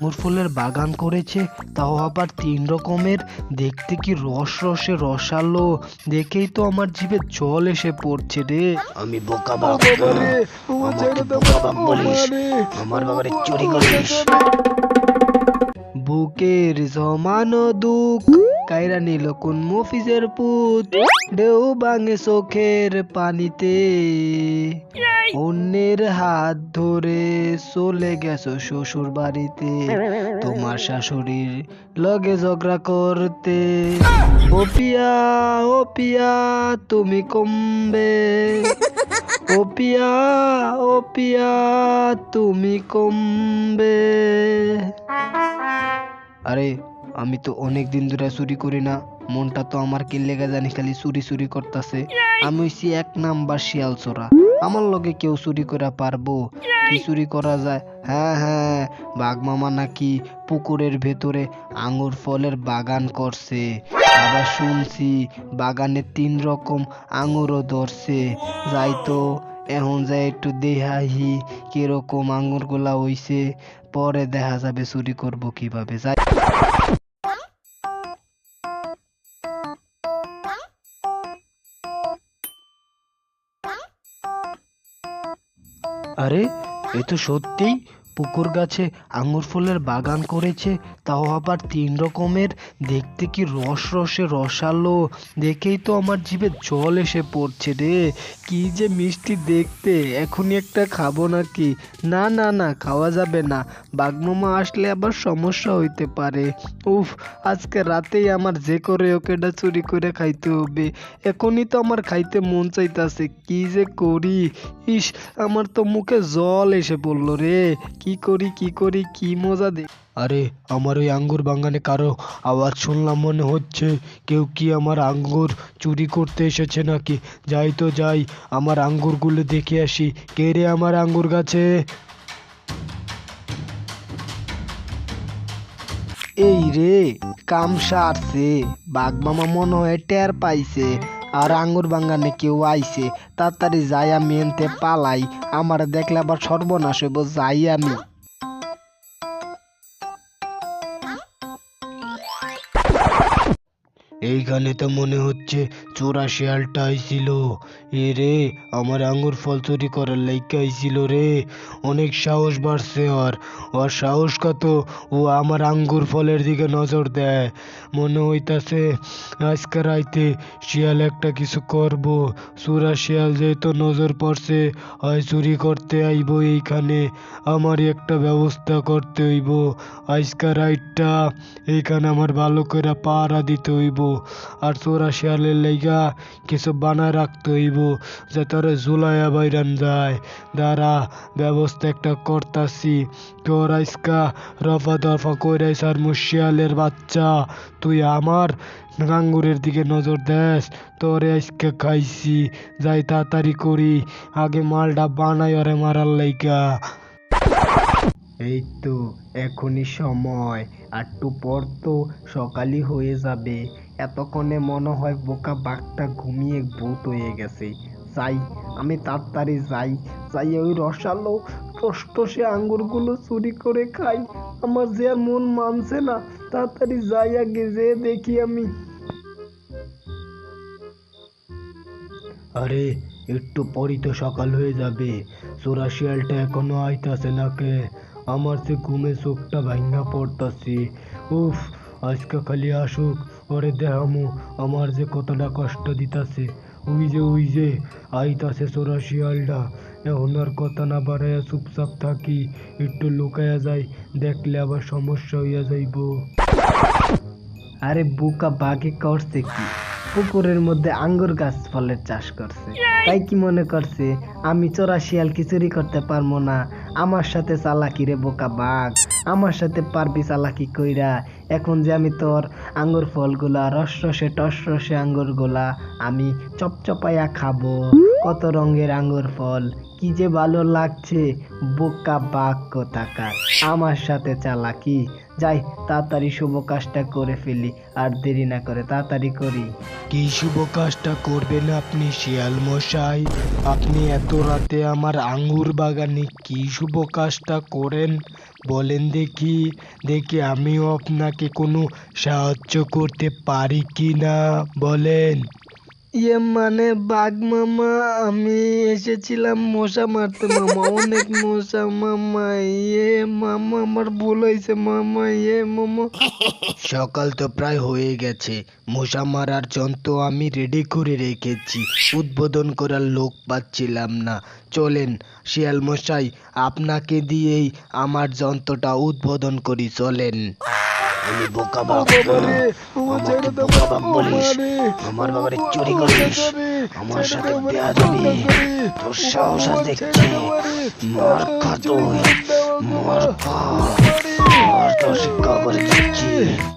আঙুর ফুলের বাগান করেছে তাও আবার তিন রকমের। দেখতে কি রস রসে রসালো দেখেই তো আমার জিভে জল এসে পড়ছে রে। আমি বোকা বাপ আমাকে বোকা বাপ বলিস। আমার বাবারে চুরি করিস। বুকের জমানো দুঃখ। কাইরা নিল কোন মফিজের পুত। ঢেউ ভাঙে চোখের পানিতে। অন্যের হাত ধরে চলে গেছো শ্বশুর বাড়িতে। তোমার শাশুড়ির লগে ঝগড়া করতে। ও পিয়া ও পিয়া তুমি কমবে। ও পিয়া ও পিয়া তুমি কমবে। আরে আমি তো অনেক দিন ধরে চুরি করি না। মনটা তো আমার কি লেগে জানি খালি চুরি চুরি করতেছে। আমি হইছি এক নাম্বার শিয়াল চোরা। আমার লগে কেউ চুরি করা পারব? কি চুরি করা যায়? হ্যাঁ হ্যাঁ বাঘ মামা নাকি পুকুরের ভেতরে আঙ্গুর ফলের বাগান করছে। আবার শুনছি বাগানে তিন রকম আঙ্গুরও ধরছে। যাই তো, এখন যাই একটু দেহাহি কীরকম আঙ্গুরগুলা হইছে। পরে দেখা যাবে চুরি করব কীভাবে যাই। আরে এ তো সত্যিই পুকুর গাছে আঙ্গুর ফুলের বাগান করেছে, তাও আবার তিন রকমের। দেখতে কি রস রসে রসালো, দেখেই তো আমার জিভে জল এসে পড়ছে রে। কি যে মিষ্টি দেখতে, এখনই একটা খাব নাকি? না না না, খাওয়া যাবে না। বাগমামা আসলে আবার সমস্যা হইতে পারে। উফ, আজকে রাতেই আমার যে করে ওকেটা চুরি করে খাইতে হবে। এখনই তো আমার খাইতে মন চাইতাছে, কি যে করি? ইস, আমার তো মুখে জল এসে পড়ল রে। কি করি কি করি কি মজা দে। আরে আমার ওই আঙ্গুর বাগানে কারও আওয়াজ শুনলাম মনে হচ্ছে কেউ কি আমার আঙ্গুর চুরি করতে এসেছে নাকি? যাই তো যাই আমার আঙ্গুরগুলো দেখে আসি। কে রে আমার আঙ্গুর গাছে? এই রে কাম সারছে। বাঘ মামা মনে হয় টের পাইছে আর আঙ্গুর বাগানে কেউ আইছে। তাড়াতাড়ি যাই আমি এনতে পালাই। আমার দেখলে আবার সর্বনাশ হইব যাই আমি। এইখানে তো মনে হচ্ছে চোরা শিয়ালটা আইছিল। এ রে, আমার আঙ্গুর ফল চুরি করার লাইকা আইছিল রে। অনেক সাহস বাড়ছে ওর ওর সাহস কত ও আমার আঙ্গুর ফলের দিকে নজর দেয়। মনে হইতাছে, আজকে রাইতে শিয়াল একটা কিছু করব। চোরা শিয়াল যেহেতু নজর পড়ছে হয় চুরি করতে আইব এইখানে। আমার একটা ব্যবস্থা করতে হইব। আজকে রাইটটা এইখানে আমার ভালো করে পাহারা দিতে হইব। আর চোরা শিয়ালের লাইগা কিছু বানায় রাখতে হইব যাতে ওরা জুলাইয়া বাইরান যায়। দ্বারা ব্যবস্থা একটা করতাছি। তোর আজকা রফা দফা কইরাইস আর মুশিয়ালের বাচ্চা। তুই আমার আঙ্গুরের দিকে নজর দেস, তোরে আজকে খাইছি। যাই তাড়াতাড়ি করি, আগে মালটা বানাই ওরে মারার লাইগা এই তো এখনই সময়। আর একটু পর তো সকালই হয়ে যাবে। এতক্ষণে মনে হয় বোকা বাঘটা ঘুমিয়ে ভূত হয়ে গেছে। যাই, আমি তাড়াতাড়ি যাই। যাই, ওই রসালো টসটসে আঙ্গুরগুলো চুরি করে খাই। আমার যে আর মন মানছে না, তাড়াতাড়ি যাই আগে, যে দেখি আমি। আরে, একটু পরই তো সকাল হয়ে যাবে। চোরা শিয়ালটা এখনও আইতাছে নাকে? আমার সে ঘুমে চোখটা ভাঙ্গা পড়তাছি। উফ, আজকে খালি আসুক। ওরে দেহামু আমার যে কতটা কষ্ট দিতাছে। ওই যে ওই যে, আইতাছে চোরা শিয়ালটা এখন আর কথা না বাড়াইয়া চুপচাপ থাকি, একটু লুকাইয়া যাই, দেখলে আবার সমস্যা হইয়া যাইব। আরে বুকা বাঘে করছে কি? পুকুরের মধ্যে আঙ্গুর গাছ ফলের চাষ করছে। তাই কি মনে করছে? আমি চোরা শিয়াল কি চুরি করতে পারব না। আমার সাথে চালাকি রে বোকা বাঘ। আমার সাথে পারবি চালাকি কইরা। এখন যে আমি তোর আঙ্গুর ফলগুলা রস রসে টস রসে আঙ্গুরগুলা আমি চপচপাইয়া খাব। কত রঙের আঙ্গুর ফল, কি যে ভালো লাগছে। বোকা বাঘ কোথাকার। আমার সাথে চালাকি যাই, তাড়াতাড়ি শুভ কাজটা করে ফেলি, আর দেরি না করে তাড়াতাড়ি করি। কি শুভ কাজটা করবেন আপনি, শিয়াল মশাই? আপনি এত রাতে আমার আঙ্গুর বাগানে কি শুভ কাজটা করেন? বলেন দেখি দেখি আমিও আপনাকে কোনো সাহায্য করতে পারি কি না বলেন। ইয়ে মানে বাঘ মামা, আমি এসেছিলাম মশা মারতে মামা, অনেক মশা মামা ইয়ে মামা, আমার ভুল হয়েছে মামা ইয়ে মামা। সকাল তো প্রায় হয়ে গেছে, মশা মারার যন্ত্র আমি রেডি করে রেখেছি, উদ্বোধন করার লোক পাচ্ছিলাম না। চলেন, শিয়াল মশাই, আপনাকে দিয়েই আমার যন্ত্রটা উদ্বোধন করি, চলেন। আমি বোকা বাপ আমাকে বোকা বাপ বলিস। আমার বাবারে চুরি করিস। আমার সাথে বেয়াদবি তোর সাহস আর দেখছি মার খা তুই মার খা মার তোর শিক্ষা করে দিচ্ছি।